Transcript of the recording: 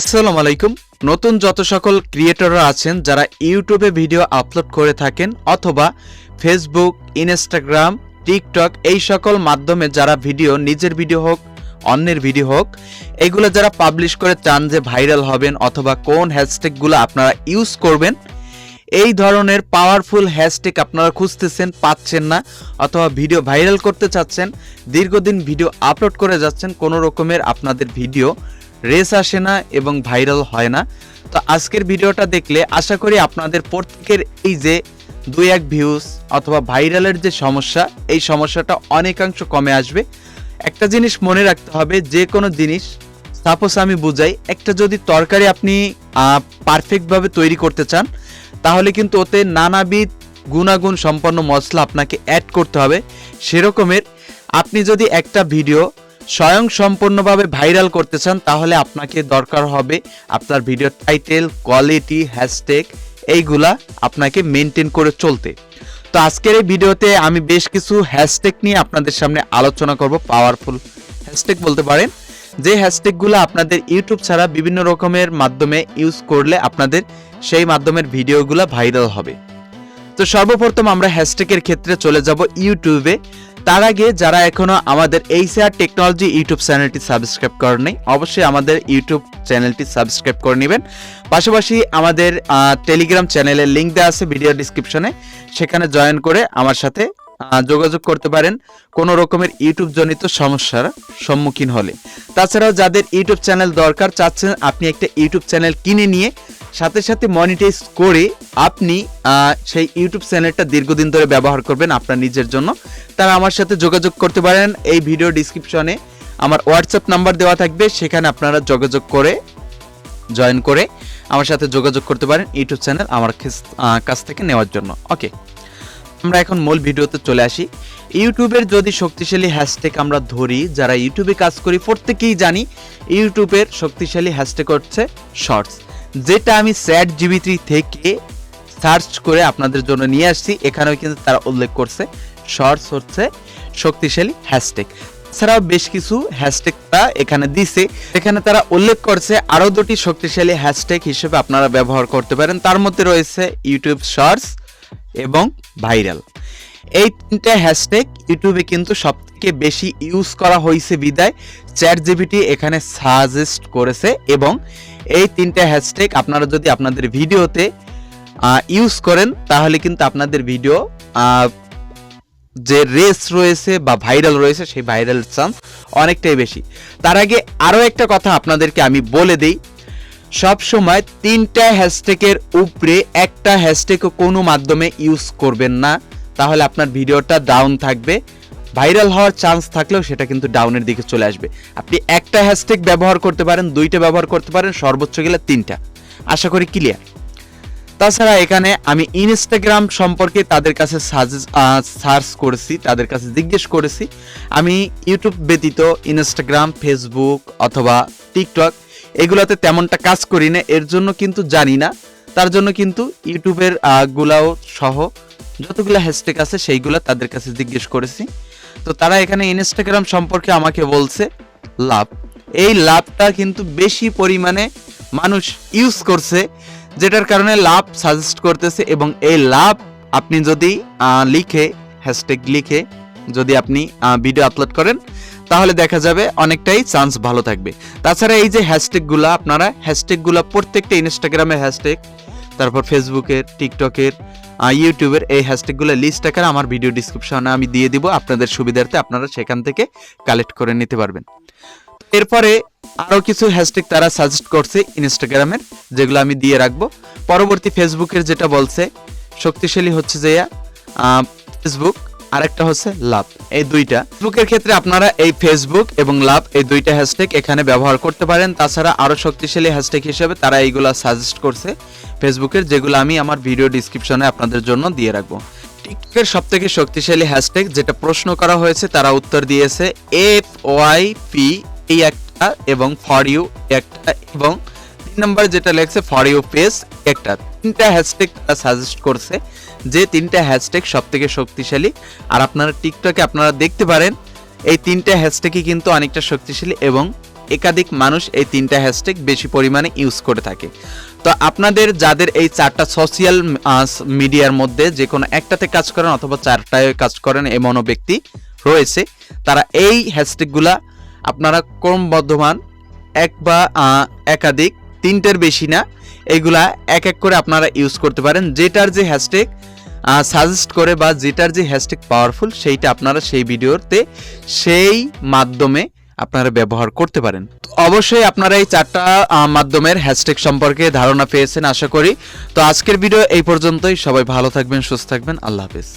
আসসালামু আলাইকুম। নতুন যত সকল ক্রিয়েটররা আছেন, যারা ইউটিউবে ভিডিও আপলোড করে থাকেন, অথবা ফেসবুক ইনস্টাগ্রাম টিকটক এই সকল মাধ্যমে যারা ভিডিও, নিজের ভিডিও হোক, অন্যের ভিডিও হোক, এগুলো যারা পাবলিশ করে চান যে ভাইরাল হবেন অথবা কোন হ্যাশট্যাগুলো আপনারা ইউজ করবেন, এই ধরনের পাওয়ারফুল হ্যাশট্যাগ আপনারা খুঁজতেছেন, পাচ্ছেন না, অথবা ভিডিও ভাইরাল করতে চাচ্ছেন, দীর্ঘদিন ভিডিও আপলোড করে যাচ্ছেন, কোনো রকমের আপনাদের ভিডিও রেস আসে না এবং ভাইরাল হয় না। তো আজকের ভিডিওটা দেখলে আশা করি আপনাদের প্রত্যেকের এই যে দুই এক ভিউজ অথবা ভাইরালের যে সমস্যা, এই সমস্যাটা অনেকাংশ কমে আসবে। একটা জিনিস মনে রাখতে হবে, যে কোনো জিনিস সাপোজ আমি বুঝাই, একটা যদি তরকারি আপনি পারফেক্টভাবে তৈরি করতে চান, তাহলে কিন্তু ওতে নানাবিধ গুণাগুণ সম্পন্ন মশলা আপনাকে অ্যাড করতে হবে। সেরকমের আপনি যদি একটা ভিডিও স্বয়ং সম্পূর্ণভাবে ভাইরাল করতে চান, তাহলে আপনাকে দরকার হবে আপনার ভিডিও টাইটেল, কোয়ালিটি, হ্যাশট্যাগ, এইগুলা আপনাকে মেনটেন করে চলতে। তো আজকের এই ভিডিওতে আমি বেশ কিছু হ্যাশট্যাগ নিয়ে আপনাদের সামনে আলোচনা করব পাওয়ারফুল হ্যাশট্যাগ বলতে পারেন। যে হ্যাশট্যাগুলো আপনাদের ইউটিউব ছাড়া বিভিন্ন রকমের মাধ্যমে ইউজ করলে আপনাদের সেই মাধ্যমের ভিডিওগুলো ভাইরাল হবে। তো সর্বপ্রথম আমরা হ্যাশট্যাগের ক্ষেত্রে চলে যাব ইউটিউবে। তার আগে যারা এখনও আমাদের এইচআর টেকনোলজি ইউটিউব চ্যানেলটি সাবস্ক্রাইব করেনি অবশ্যই আমাদের ইউটিউব চ্যানেলটি সাবস্ক্রাইব করে নেবেন। পাশাপাশি আমাদের টেলিগ্রাম চ্যানেলের লিঙ্ক দেওয়া আছে ভিডিও ডিসক্রিপশনে। সেখানে জয়েন করে আমার সাথে যোগাযোগ করতে পারেন কোনো রকমের ইউটিউব জনিত সমস্যার সম্মুখীন হলে। তাছাড়াও যাদের ইউটিউব চ্যানেল দরকার, চাচ্ছেন আপনি একটা ইউটিউব চ্যানেল কিনে নিয়ে সাথে সাথে মনিটাইজ করে আপনি সেই ইউটিউব চ্যানেলটা দীর্ঘদিন ধরে ব্যবহার করবেন আপনার নিজের জন্য। তারা আমার সাথে যোগাযোগ করতে পারেন। এই ভিডিও ডিসক্রিপশনে আমার হোয়াটসঅ্যাপ নাম্বার দেওয়া থাকবে। সেখানে আপনারা যোগাযোগ করে জয়েন করে আমার সাথে যোগাযোগ করতে পারেন ইউটিউব চ্যানেল আমার কাছ থেকে নেওয়ার জন্য। ওকে আমরা এখন মূল ভিডিওতে চলে আসি। ইউটিউবের যদি শক্তিশালী হ্যাশট্যাগ আমরা ধরি, যারা ইউটিউবে কাজ করি, প্রত্যেকেই জানি ইউটিউবের শক্তিশালী হ্যাশট্যাগ হচ্ছে শর্টস যেটা আমি স্যাট জিবিটি থেকে সার্চ করে আপনাদের জন্য নিয়ে আসছি, এখানেও কিন্তু তারা উল্লেখ করছে। শর্টস হচ্ছে শক্তিশালী হ্যাশট্যাগ এছাড়াও বেশ কিছু হ্যাশট্যাগ তারা এখানে দিছে। এখানে তারা উল্লেখ করছে আরও দুটি শক্তিশালী হ্যাশট্যাগ হিসেবে আপনারা ব্যবহার করতে পারেন। তার মধ্যে রয়েছে ইউটিউব শর্টস এবং ভাইরাল এই তিনটা হ্যাশট্যাগ ইউটিউবে কিন্তু সব থেকে বেশি ইউজ করা হয়েছে বিদায়। চ্যাট জিবিটি এখানে সাজেস্ট করেছে এবং এই তিনটা হ্যাশট্যাগ আপনারা যদি আপনাদের ভিডিওতে ইউজ করেন, তাহলে কিন্তু আপনাদের ভিডিও যে রেস রয়েছে বা ভাইরাল রয়েছে, সেই ভাইরাল চান্স অনেকটাই বেশি। তার আগে আরও একটা কথা আপনাদেরকে আমি বলে দিই। সব সময় তিনটা হ্যাশট্যাগের উপরে একটা হ্যাশট্যাগও কোনো মাধ্যমে ইউজ করবেন না। তাহলে আপনার ভিডিওটা ডাউন থাকবে। ভাইরাল হওয়ার চান্স থাকলেও সেটা কিন্তু ডাউনের দিকে চলে আসবে। আপনি একটা হ্যাশট্যাগ ব্যবহার করতে পারেন, দুইটা ব্যবহার করতে পারেন, সর্বোচ্চ গেলে তিনটা। আশা করি ক্লিয়ার তাছাড়া এখানে আমি ইনস্টাগ্রাম সম্পর্কে তাদের কাছে সার্চ করেছি, তাদের কাছে জিজ্ঞেস করেছি। আমি ইউটিউব ব্যতীত ইনস্টাগ্রাম ফেসবুক অথবা টিকটক এগুলোতে তেমনটা কাজ করি না, এর জন্য কিন্তু জানি না। তার জন্য কিন্তু ইউটিউবের গুলাও সহ যতগুলো হ্যাশট্যাগ আছে সেইগুলো তাদের কাছে জিজ্ঞেস করেছি। তো তারা এখানে ইনস্টাগ্রাম সম্পর্কে আমাকে বলছে, লাভ। এই লাভটা কিন্তু বেশি পরিমাণে মানুষ ইউজ করছে, যেটার কারণে লাভ সাজেস্ট করতেছে এবং এই লাভ আপনি যদি লিখে হ্যাশট্যাগ লিখে যদি আপনি ভিডিও আপলোড করেন, তাহলে দেখা যাবে অনেকটাই চান্স ভালো থাকবে। তাছাড়া এই যে হ্যাশট্যাগুলো আপনারা হ্যাশট্যাগুলো প্রত্যেকটা ইনস্টাগ্রামের হ্যাশট্যাগ তারপর ফেসবুকের টিকটকের ইউটিউবের এই হ্যাশট্যাগুলো লিস্ট আকারে আমার ভিডিও ডিসক্রিপশনে আমি দিয়ে দিব। আপনাদের সুবিধার্থে আপনারা সেখান থেকে কালেক্ট করে নিতে পারবেন। এরপরে আরও কিছু হ্যাশট্যাগ তারা সাজেস্ট করছে ইনস্টাগ্রামের যেগুলো আমি দিয়ে রাখব। পরবর্তী ফেসবুকের যেটা বলছে, শক্তিশালী হচ্ছে যে ফেসবুক আরেকটা হচ্ছে লাভ। এই দুইটা। ফেসবুকের ক্ষেত্রে আপনারা এই ফেসবুক এবং লাভ এই দুইটা হ্যাশট্যাগ এখানে ব্যবহার করতে পারেন। তাছাড়া আরও শক্তিশালী হ্যাশট্যাগ হিসেবে তারা এইগুলা সাজেস্ট করছে। ফেসবুকের যেগুলো আমি আমার ভিডিও ডিসক্রিপশনে আপনাদের জন্য দিয়ে রাখব। টিকটকের সব থেকে শক্তিশালী হ্যাশট্যাগ যেটা প্রশ্ন করা হয়েছে, তারা উত্তর দিয়েছে এফ ওয়াই পি এই একটা এবং ফর ইউ একটা এবং নম্বর যেটা লেখছে ফর ইউ পেজ একটা। তিনটা হ্যাশট্যাগ তারা সাজেস্ট করছে যে তিনটা হ্যাশট্যাগ সব থেকে শক্তিশালী। আর আপনারা টিকটকে আপনারা দেখতে পারেন, এই তিনটা হ্যাশট্যাগই কিন্তু অনেকটা শক্তিশালী এবং একাধিক মানুষ এই তিনটা হ্যাশট্যাগ বেশি পরিমাণে ইউজ করে থাকে। তো আপনাদের যাদের এই চারটা সোশিয়াল মিডিয়ার মধ্যে যে কোনো একটাতে কাজ করেন অথবা চারটায় কাজ করেন এমনও ব্যক্তি রয়েছে, তারা এই হ্যাশট্যাগুলা আপনারা ক্রমবর্ধমান এক বা একাধিক তিনটের বেশি না, এগুলা এক এক করে আপনারা ইউজ করতে পারেন। যেটার যে হ্যাশট্যাগ সাজেস্ট করে বা যেটার যে হ্যাশট্যাগ পাওয়ারফুল সেইটা আপনারা সেই ভিডিওতে সেই মাধ্যমে আপনারা ব্যবহার করতে পারেন। অবশ্যই আপনারা এই চারটা মাধ্যমের হ্যাশট্যাগ সম্পর্কে ধারণা পেয়েছেন, আশা করি। তো আজকের ভিডিও এই পর্যন্তই। সবাই ভালো থাকবেন, সুস্থ থাকবেন। আল্লাহ হাফেজ।